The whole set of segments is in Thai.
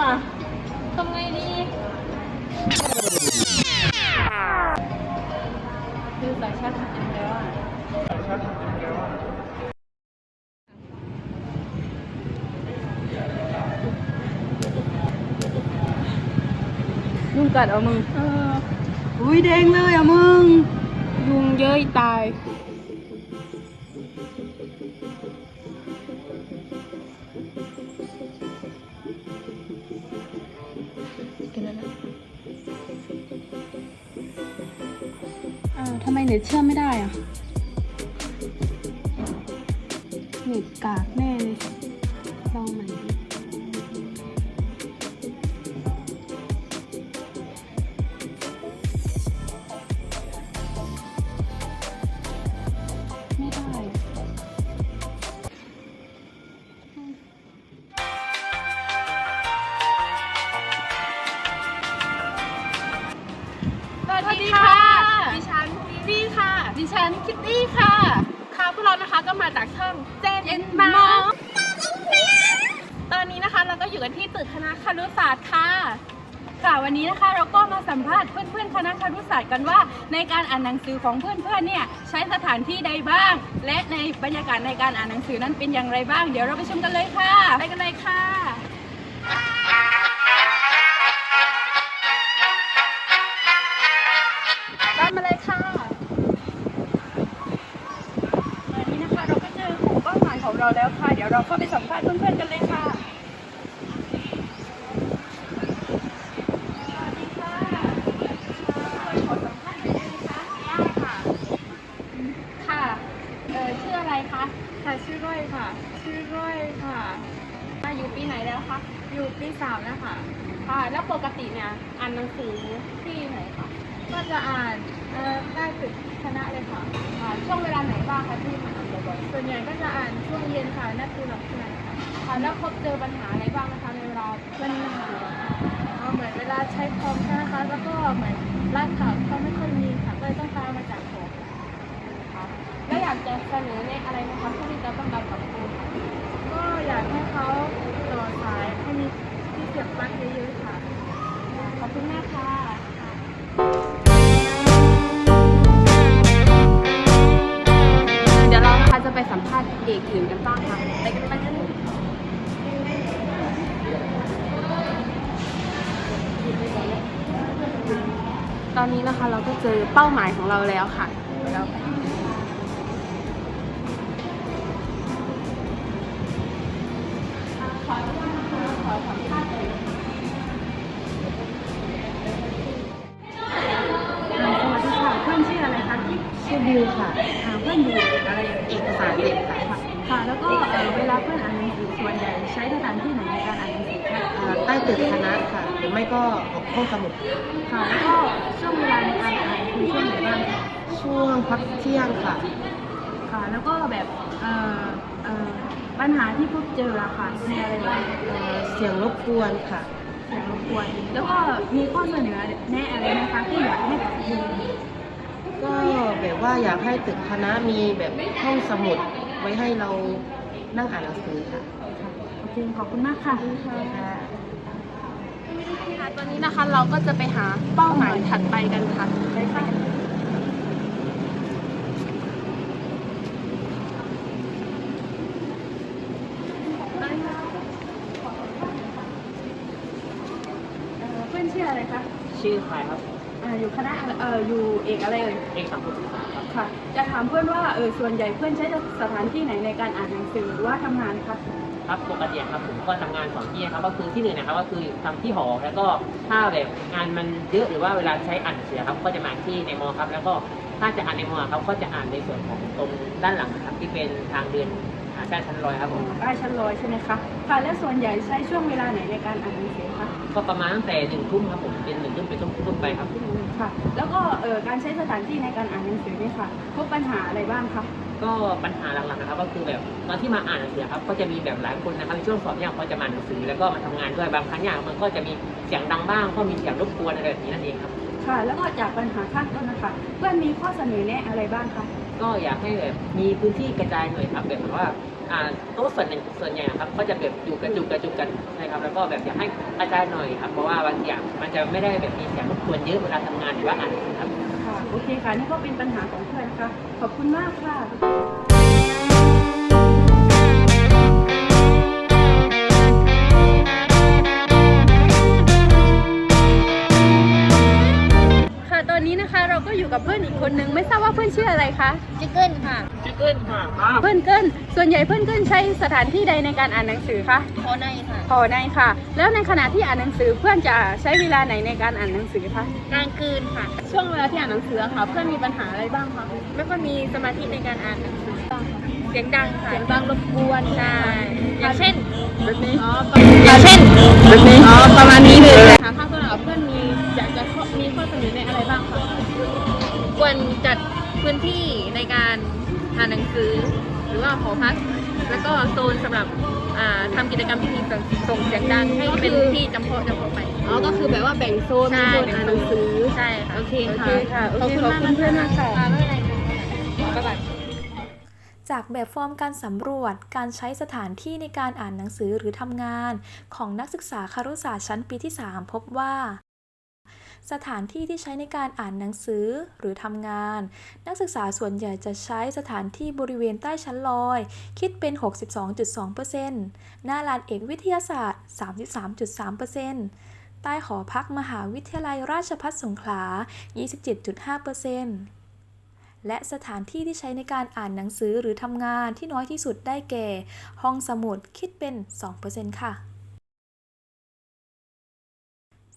ชาร์จเต็มอะทำไงดีคือสายชาร์จเต็มแล้วอะยุงกัดเอามึง เออ อุ้ยแดงเลยอะมึง ยุงเยอะตาย อ้าวทำไมเน็ตเชื่อมไม่ได้อะเน็ตกากแน่เลยลองใหม่ เจนมอตอนนี้นะคะเราก็อยู่กันที่ตึกคณะครุศาสตร์ค่ะ ค่ะวันนี้นะคะเราก็มาสัมภาษณ์เพื่อนๆคณะครุศาสตร์กันว่า ในการอ่านหนังสือของเพื่อนๆเนี่ยใช้สถานที่ใดบ้าง และในบรรยากาศในการอ่านหนังสือนั้นเป็นอย่างไรบ้าง เดี๋ยวเราไปชมกันเลยค่ะ ไปกันเลยค่ะ เดี๋ยวเราเข้าไปสัมภาษณ์เพื่อนๆกันเลยค่ะสวัสดีค่ะขอสัมภาษณ์หน่อยได้ไหมคะได้ค่ะค่ะเออชื่ออะไรคะค่ะชื่อร้อยค่ะ ชื่อร้อยค่ะมาอยู่ปีไหนแล้วคะ อยู่ปีสามแล้วค่ะ ค่ะ แล้วปกติเนี่ยอ่านหนังสือที่ไหนคะก็จะอ่านเอ่อใต้ตึกคณะเลยค่ะอ่าช่วงเวลาไหนบ้างคะที่ ส่วนใหญ่ก็จะอ่านช่วงเย็นค่ะนัดดูหลับที่ไหนค่ะค่ะแล้วพบเจอปัญหาอะไรบ้างนะคะในเวลามันเอ่อเหมือนเวลาใช้คอมใช่ไหมคะแล้วก็เหมือนร้านข่าวเขาไม่ค่อยมีค่ะก็เลยต้องตามมาจากของคะแล้วอยากจะเสนอในอะไรนะคะที่จะต้องการปรับปรุงก็อยากให้เขาต่อสายให้มีที่เสียบปลั๊กเยอะๆค่ะ อกอื่นกันบ้างค่ะไปกันไปกันตอนนี้นะคะเราก็เจอเป้าหมายของเราแล้วค่ะ ใหญ่ใช้สถานที่ไหนในการอ่านหนังสือคะอ่าใต้ตึกคณะค่ะ หรือไม่ก็ห้องสมุด ค่ะแล้วก็ช่วงเวลาในการอ่านคือช่วงไหนบ้างคะช่วงพักเที่ยงค่ะ ค่ะแล้วก็แบบเอ่อเอ่อปัญหาที่พบเจออะค่ะมีอะไรบ้างเอ่อเสียงรบกวนค่ะเสียงรบกวนแล้วก็มีข้อเสนอแนะอะไรไหมคะที่อยากให้ปรับปรุงก็แบบว่าอยากให้ตึกคณะมีแบบห้องสมุดไว้ให้เรานั่งอ่านหนังสือค่ะค่ะโอ เคขอบคุณมากค่ะค่ะค่ะตอนนี้นะคะเราก็จะไปหาเป้าหมายถัดไปกันค่ะไปค่ะเอ่อเพื่อนชื่ออะไรคะชื่อใครครับอ่าอยู่คณะเอ่ออยู่เอกอะไรเอ่ยเอกสังคมศึกษาครับค่ะจะถามเพื่อนว่าเออส่วนใหญ่เพื่อนใช้สถานที่ไหนในการอ่านหนังสือหรือว่าทำงานคะ ครับปกติครับผมก็ทำงานสองที่นะครับก็คือที่หนึ่งนะครับก็คือทำที่หอแล้วก็ถ้าแบบงานมันเยอะหรือว่าเวลาใช้อ่านหนังสือครับก็จะมาที่ในมอครับ แล้วก็ถ้าจะอ่านในมอครับก็จะอ่านในส่วนของตรงด้านหลังนะครับที่เป็นทางเดินอ่าด้านชั้นลอยครับผมใต้ชั้นลอยใช่ไหมคะค่ะและส่วนใหญ่ใช้ช่วงเวลาไหนในการอ่านหนังสือคะก็ประมาณตั้งแต่หนึ่งทุ่มครับผมเป็นหนึ่งทุ่มเป็นทุ่มทุ่มไปครับ ค่ะ แล้วก็เออการใช้สถานที่ในการอ่านหนังสือเนี่ยค่ะ พบปัญหาอะไรบ้างคะ ก็ปัญหาหลักๆนะครับก็คือแบบตอนที่มาอ่านหนังสือครับก็จะมีแบบหลายคนนะครับในช่วงสอบเนี่ยเขาจะมาอ่านหนังสือแล้วก็มาทำงานด้วยบางครั้งอย่างมันก็จะมีเสียงดังบ้างก็มีเสียงรบกวนอะไรแบบนี้นั่นเองครับ ค่ะ แล้วก็จากปัญหาข้างต้นนะคะ เพื่อนมีข้อเสนอแนะอะไรบ้างคะ ก็อยากให้แบบมีพื้นที่กระจายหน่อยครับแบบว่าอ่าโต๊ะส่วนหนึ่งส่วนใหญ่ครับก็จะแบบอยู่กระจุกกระจุกกันใช่ครับแล้วก็แบบอยากให้กระจายหน่อยครับเพราะว่าบางอย่างมันจะไม่ได้แบบมีเสียงรบกวนเยอะเวลาทำงานหรือว่าอ่านหนังสือครับ ค่ะโอเคค่ะ นี่ก็เป็นปัญหาของเพื่อนนะคะ ขอบคุณมากค่ะค่ะตอนนี้นะคะเราก็อยู่กับเพื่อนอีกคนนึง ชื่ออะไรคะจิกเกิลค่ะชื่อเกินค่ะครับเพื่อนเกินส่วนใหญ่เพื่อนเกินใช้สถานที่ใดในการอ่านหนังสือคะพอในค่ะพอในค่ะ แล้วในขณะที่อ่านหนังสือเพื่อนจะใช้เวลาไหนในการอ่านหนังสือคะกลางคืนค่ะ ช่วงเวลาที่อ่านหนังสือค่ะ เพื่อนมีปัญหาอะไรบ้างคะไม่ค่อยมีสมาธิในการอ่านหนังสือเสียงดังค่ะเสียงดังรบกวนใช่อย่างเช่นแบบนี้อ๋ออย่างเช่นแบบนี้อ๋อประมาณนี้เลยหาข้างตัวกับเพื่อนมีอยากจะข้อมีข้อเสนอในอะไรบ้างคะควรจัด พื้นที่ในการอ่านหนังสือ หรือว่าหอพัก แล้วก็โซนสำหรับอ่าทำกิจกรรมที่มีส่งเสียงดังให้เป็นที่จำเพาะจำเพาะไป อ๋อ ก็คือแบบว่าแบ่งโซนใช่เป็นโซนอ่านหนังสือ ใช่ค่ะ โอเคค่ะโอเคขอบคุณเพื่อนมากค่ะค่ะไม่เป็นไรค่ะบ๊ายบายจากแบบฟอร์มการสำรวจ การใช้สถานที่ในการอ่านหนังสือหรือทำงาน ของนักศึกษาคารุศาสตร์ชั้นปีที่ 3 พบว่า สถานที่ที่ใช้ในการอ่านหนังสือหรือทำงาน นักศึกษาส่วนใหญ่จะใช้สถานที่บริเวณใต้ชั้นลอย คิดเป็น 62.2%หน้าลานเอกวิทยาศาสตร์ 33.3%ใต้หอพักมหาวิทยาลัยราชภัฏสงขลา 27.5%และสถานที่ที่ใช้ในการอ่านหนังสือหรือทำงานที่น้อยที่สุดได้แก่ ห้องสมุดคิดเป็น 2%ค่ะ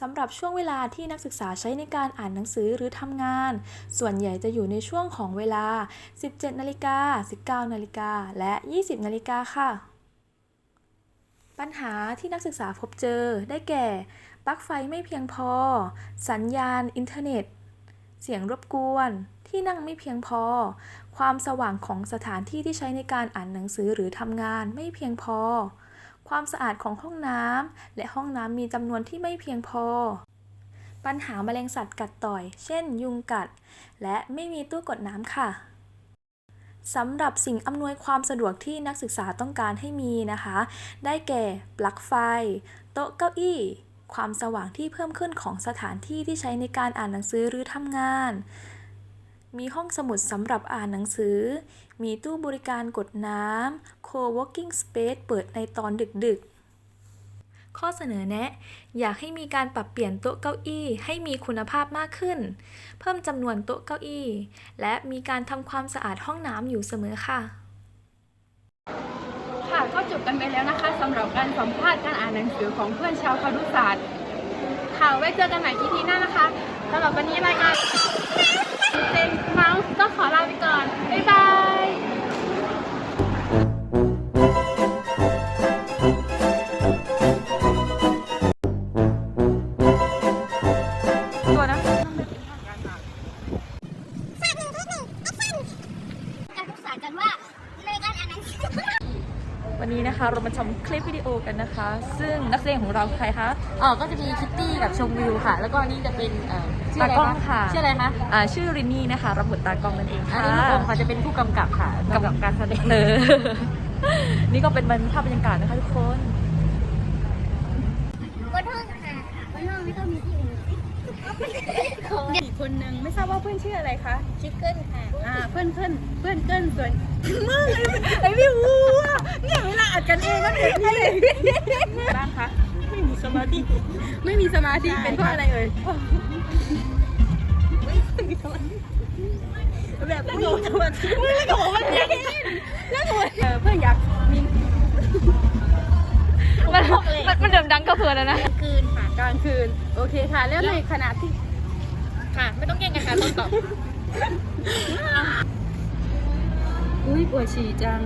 สำหรับช่วงเวลาที่นักศึกษาใช้ในการอ่านหนังสือหรือทำงาน ส่วนใหญ่จะอยู่ในช่วงของเวลา 17นาฬิกา19นาฬิกาและ 20นาฬิกาค่ะ ปัญหาที่นักศึกษาพบเจอได้แก่ ปลั๊กไฟไม่เพียงพอ สัญญาณอินเทอร์เน็ต เสียงรบกวน ที่นั่งไม่เพียงพอ ความสว่างของสถานที่ที่ใช้ในการอ่านหนังสือหรือทำงานไม่เพียงพอ ความสะอาดของห้องน้ำ และห้องน้ำมีจำนวนที่ไม่เพียงพอ ปัญหาแมลงสัตว์กัดต่อย เช่น ยุงกัด และไม่มีตู้กดน้ำค่ะสำหรับสิ่งอำนวยความสะดวกที่นักศึกษาต้องการให้มีนะคะ ได้แก่ปลั๊กไฟ โต๊ะเก้าอี้ ความสว่างที่เพิ่มขึ้นของสถานที่ที่ใช้ในการอ่านหนังสือหรือทำงาน มีห้องสมุดสำหรับอ่านหนังสือ มีตู้บริการกดน้ำ co-working space เปิดในตอนดึกๆ ข้อเสนอแนะ อยากให้มีการปรับเปลี่ยนโต๊ะเก้าอี้ให้มีคุณภาพมากขึ้น เพิ่มจำนวนโต๊ะเก้าอี้ และมีการทำความสะอาดห้องน้ำอยู่เสมอค่ะค่ะก็จบกันไปแล้วนะคะสำหรับการสัมภาษณ์การอ่านหนังสือของเพื่อนชาวคารุศาสตร์ค่ะไว้เจอกันใหม่ที่ทีหน้านะคะสำหรับวันนี้รายการ เซนเมาส์ก็ขอลาไปก่อน บ๊ายบาย วันนี้นะคะเรามาชมคลิปวิดีโอกันนะคะ ซึ่งนักแสดงของเราใครคะอ๋อก็จะมีคิตตี้กับชมวิวค่ะ แล้วก็นี่จะเป็นเอ่อชื่ออะไรตากล้องคะค่ะ ชื่ออะไรคะอ่าชื่อรินนี่นะคะ รับบทตากล้องนั่นเองอันค่ะ นี้ลูกอมค่ะจะเป็นผู้กำกับค่ะกำกับการแสดง เออ นี่ก็เป็นบรรภาพบรรยากาศนะคะทุกคน บนห้องค่ะบนห้องไม่ต้องมีที่อื่นอีกคนนึงไม่ทราบว่าเพื่อนชื่ออะไรคะ ชิคเกิลค่ะ อ่า เพื่อนเพื่อนเพื่อนเกินส่วน มึงไอพี่วูอะเนี่ยเวลาอัดกันเองก็เป็นนี่เลยบ้างคะไม่มีสมาธิไม่มีสมาธิเป็นเพราะอะไรเอ่ยแบบโดนมาทิ้งแล้วก็บอกว่าเแล้วก็เออเพื่อนอยากมีมันมันมันเดิมดังก็เพลินแล้วนะคืนค่ะกลางคืน โอเคค่ะแล้วในขณะที่ค่ะ ไม่ต้องแย่งกันค่ะต้นตอบ อุ้ยปวดฉี่จัง